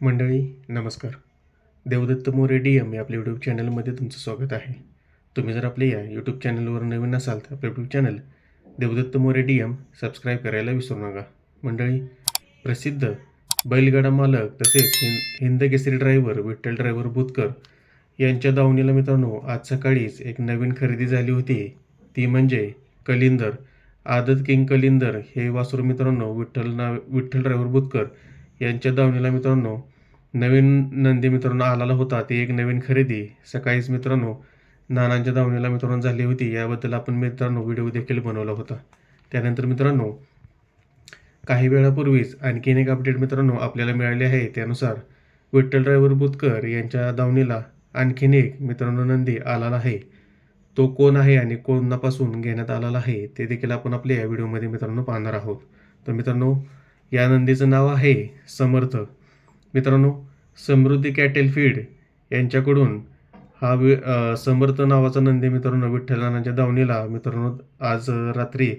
मंडळी नमस्कार. Devdatt More D M या आपल्या यूट्यूब चॅनलमध्ये तुमचं स्वागत आहे. तुम्ही जर आपल्या या यूट्यूब चॅनलवर नवीन असाल तर आपलं YouTube channel Devdatta More D M subscribe करायला विसरू नका. मंडळी प्रसिद्ध बैलगाडा मालक तसेच हिंद हिंदकेसरी ड्रायव्हर विठ्ठल ड्रायव्हर बुतकर यांच्या दावणीला मित्रांनो आज सकाळीच एक नवीन खरेदी झाली होती. ती म्हणजे कलिंदर आदत किंग कलिंदर हे वासुर मित्रांनो विठ्ठल ना विठ्ठल ड्रायव्हर बुतकर यांच्या दावणीला मित्रांनो नवीन नंदी मित्रांनो आलेला होता. ती एक नवीन खरेदी सकाळीच मित्रांनो नानांच्या दावणीला मित्रांनो झाली होती. याबद्दल आपण मित्रांनो व्हिडिओ देखील बनवला होता. त्यानंतर मित्रांनो काही वेळापूर्वीच आणखीन एक अपडेट मित्रांनो आपल्याला मिळाले आहे. त्यानुसार विठ्ठल ड्रायव्हर बुतकर यांच्या दावणीला आणखीन एक मित्रांनो नंदी आलेला आहे. तो कोण आहे आणि कोणापासून घेण्यात आलेला आहे ते देखील आपण आपल्या या व्हिडिओमध्ये मित्रांनो पाहणार आहोत. तर मित्रांनो या नंदीचं नाव आहे समर्थ मित्रांनो समृद्धी कॅटेल फीड यांच्याकडून हा वि समर्थ नावाचा नंदी मित्रांनो विठ्ठलानाच्या दावणीला मित्रांनो आज रात्री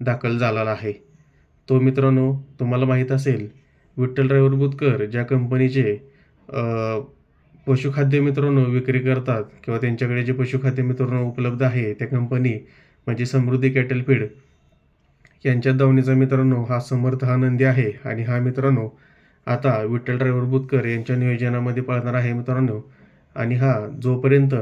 दाखल झालेला आहे. तो मित्रांनो तुम्हाला माहीत असेल विठ्ठल ड्रायव्हर बुतकर ज्या कंपनीचे पशुखाद्य मित्रांनो विक्री करतात किंवा त्यांच्याकडे जे पशुखाद्य मित्रांनो उपलब्ध आहे त्या कंपनी म्हणजे समृद्धी कॅटल फीड यांच्या दावणीचा मित्रांनो हा समर्थ हा नंदी आहे. आणि हा मित्रांनो आता विठ्ठल ड्रायव्हर बुतकर यांच्या नियोजनामध्ये पळणार आहे मित्रांनो. आणि हा जोपर्यंत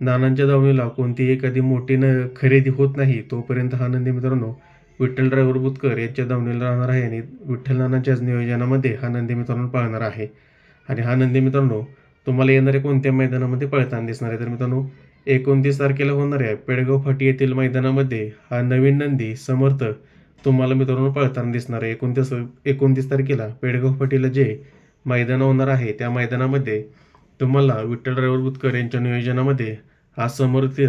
नानांच्या दावणीला कोणतीही एखादी मोठी न खरेदी होत नाही तोपर्यंत हा नंदी मित्रांनो विठ्ठल ड्रायव्हर बुतकर यांच्या दावणीला राहणार आहे. आणि विठ्ठल नानांच्याच नियोजनामध्ये हा नंदी मित्रांनो पळणार आहे. आणि हा नंदी मित्रांनो तुम्हाला येणाऱ्या कोणत्या मैदानामध्ये पळताना दिसणार आहे? तर मित्रांनो एकोणतीस तारखेला होणाऱ्या पेडगाव फाटी येथील मैदानामध्ये हा नवीन नंदी समर्थ तुम्हाला मित्रांनो पळताना दिसणार आहे. एकोणतीस एकोणतीस तारखेला पेडगाव फाटीला जे मैदान होणार आहे त्या मैदानामध्ये तुम्हाला विठ्ठल ड्रायव्हर बुतकर यांच्या नियोजनामध्ये हा समर्थ्य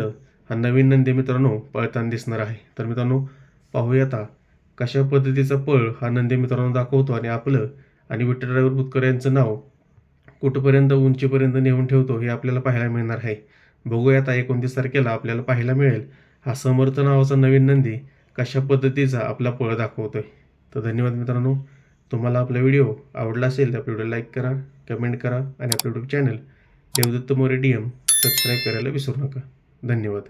हा नवीन नंदी मित्रांनो पळताना दिसणार आहे. तर मित्रांनो पाहूया आता कशा पद्धतीचा पळ हा नंदी मित्रांनो दाखवतो आणि आपलं आणि विठ्ठल ड्रायव्हर बुतकर यांचं नाव कुठपर्यंत उंचीपर्यंत नेऊन ठेवतो हे आपल्याला पाहायला मिळणार आहे. बघूया आता एकोणतीस तारखेला आपल्याला पाहायला मिळेल हा समर्थ नावाचा नवीन नंदी कशा पद्धतीचा आपला पळ दाखवतो आहे तर धन्यवाद मित्रांनो. तुम्हाला आपला व्हिडिओ आवडला असेल तर आपल्या व्हिडिओ लाईक करा कमेंट करा आणि आपलं YouTube channel Devdatta More D M subscribe करायला विसरू नका. धन्यवाद.